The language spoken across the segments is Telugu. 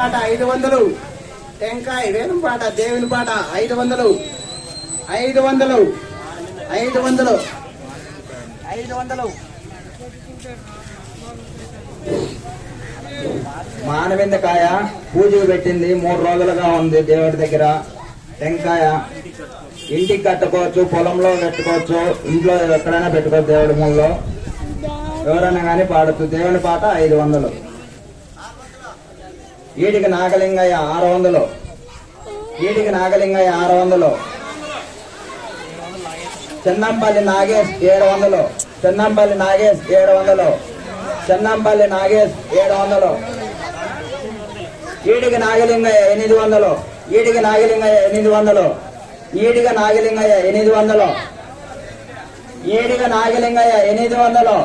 పాట ఐదు వందలు. టెంకాయ వేలం పాట దేవుని పాట ఐదు వందలు. ఐదు వందలు. ఐదు వందలు. ఐదు వందలు. మానవిందకాయ పూజలు పెట్టింది మూడు రోజులుగా ఉంది దేవుడి దగ్గర. టెంకాయ ఇంటికి కట్టుకోవచ్చు పొలంలో పెట్టుకోవచ్చు ఇంట్లో ఎక్కడైనా పెట్టుకోవచ్చు దేవుడి మూలలో. ఎవరైనా కానీ పాడచ్చు. దేవుని పాట ఐదు వందలు. ఈడికి నాగలింగయ్య ఆరు వందలు ఈడికి నాగలింగయ్య ఆరు వందలు చెన్నంపల్లి నాగేష్ ఏడు వందలు చెన్నంపల్లి నాగేష్ ఏడు వందలు చెన్నంపల్లి నాగేష్ ఏడు వందలు ఈడికి నాగలింగయ్య ఎనిమిది వందలు ఈడికి నాగలింగయ్య ఎనిమిది వందలు ఈడిగా నాగలింగయ్య ఎనిమిది వందలు ఈడిగ నాగలింగయ్య ఎనిమిది వందలు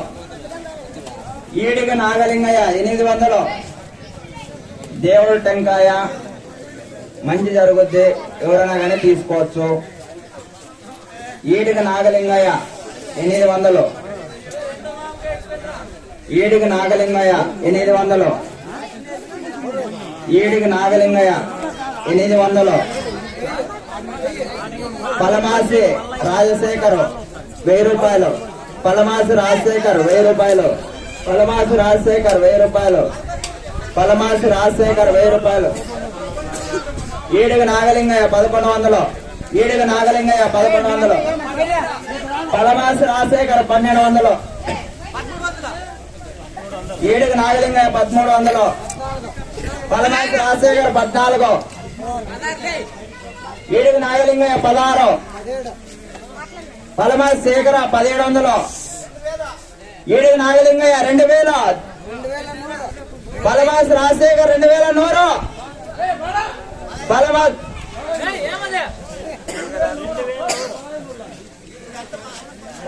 ఈడిగా నాగలింగయ్య ఎనిమిది వందలు దేవుడు టెంకాయ మంచి జరుగుద్ది ఎవరైనా కానీ తీసుకోవచ్చు. ఈడికి నాగలింగయ్య ఎనిమిది వందలు. ఈడికి నాగలింగయ్య ఎనిమిది వందలు. ఈడికి నాగలింగయ్య ఎనిమిది వందలు. పలమాసి రాజశేఖర్ వెయ్యి రూపాయలు. పలమాసి రాజశేఖర్ వెయ్యి రూపాయలు. పలమాసి రాజశేఖర్ వెయ్యి రూపాయలు. పలమాసి రాజశేఖర్ వెయ్యి రూపాయలు. ఈడుగ నాగలింగయ్య పదకొండు వందలు. ఈడుగ నాగలింగయ్య పదకొండు వందలు. పలమాసి రాజశేఖర్ పన్నెండు వందలు. ఈడుగ నాగలింగయ్య పదమూడు వందలు. పలమాసి రాజశేఖర్ పద్నాలుగు. ఈడుగ నాగలింగయ్య పదహారు. పలమాసి శేఖర పదిహేడు వందలు. ఈడుగ నాగలింగయ్య రెండు వేల. బలవాస్ రాజశేఖర్ రెండు వేల నూరు. పలమాసి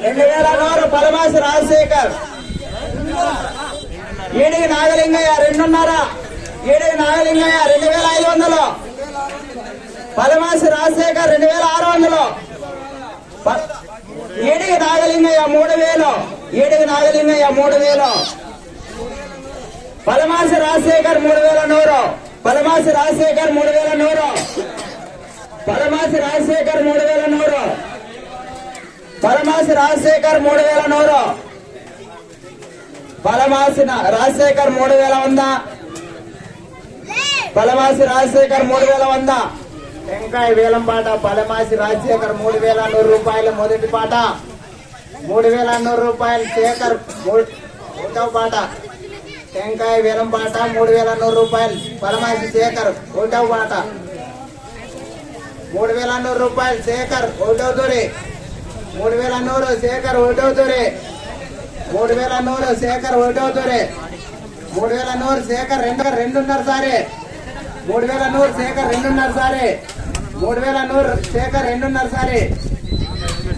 రెండు వేల నూరు బలమాస్ రాజశేఖర్. ఈడికి నాగలింగయ్య రెండున్నర. ఈడికి నాగలింగయ్య రెండు వేల ఐదు వందలు. పలమాసి రాజశేఖర్ రెండు వేల ఆరు వందలు. ప- నాగలింగయ్య మూడు వేలు. ఈడికి నాగలింగయ్య మూడు వేలు. పలమాస రాజశేఖర్ మూడు వేల నూరు. పలమాస రాజశేఖర్ మూడు వేల నూరు. పలమాస రాజశేఖర్ మూడు వేల నూరు. పలమాస రాజశేఖర్ మూడు వేల నూరు. పలమాసి రాజశేఖర్ మూడు వేల వంద. పలమాసి రాజశేఖర్ మూడు వేల వంద. టెంకాయ వేలం పాట పలమాసి రాజశేఖర్ మూడు వేల నూరు రూపాయల మొదటి పాట. మూడు వేల నూరు రూపాయలు శేఖర్ మూడవ పాట. టెంకాయ వేలం పాట మూడు వేల నూరు రూపాయలు. పలమాసి శేఖర్ ఒకటవ పాట. మూడు వేల నూరు రూపాయలు శేఖర్ ఒకటవ తొలి మూడు వేల నూరు శేఖర్ ఒకటవ తొలి మూడు వేల నూరు శేఖర్ ఒకటవ తొలి మూడు వేల నూరు శేఖర్ రెండు రెండున్నర సారి. మూడు వేల నూరు శేఖర్ రెండున్నర సారి. మూడు వేల నూరు శేఖర్ రెండున్నర సారి.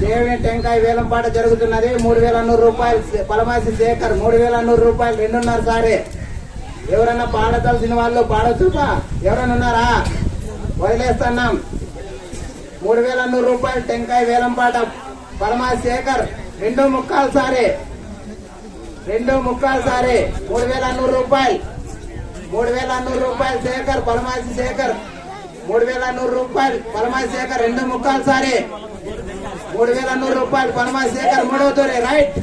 దేవి టెంకాయ వేలం పాట జరుగుతున్నది? మూడు వేల నూరు రూపాయలు పలమాసి శేఖర్ మూడు వేల నూరు రూపాయలు రెండున్నర సారే. ఎవరన్నా పాడదలసిన వాళ్ళు పాడొచ్చుపా ఎవరన్నా ఉన్నారా? వదిలేస్తున్నాం. మూడు వేల నూరు రూపాయలు టెంకాయ వేలం పాట పరమాసి శేఖర్ రెండు ముక్కాలు సారే. రెండు ముక్కాలు సారే. మూడు వేల నూరు రూపాయలు. మూడు వేల నూరు రూపాయలు శేఖర్ పరమాసి శేఖర్. మూడు వేల నూరు రూపాయలు పరమాసి శేఖర్ రెండు ముక్కాలు సారే. మూడు వేల నూరు రూపాయలు పరమాసి శేఖర్ మూడవ తోరే రైట్?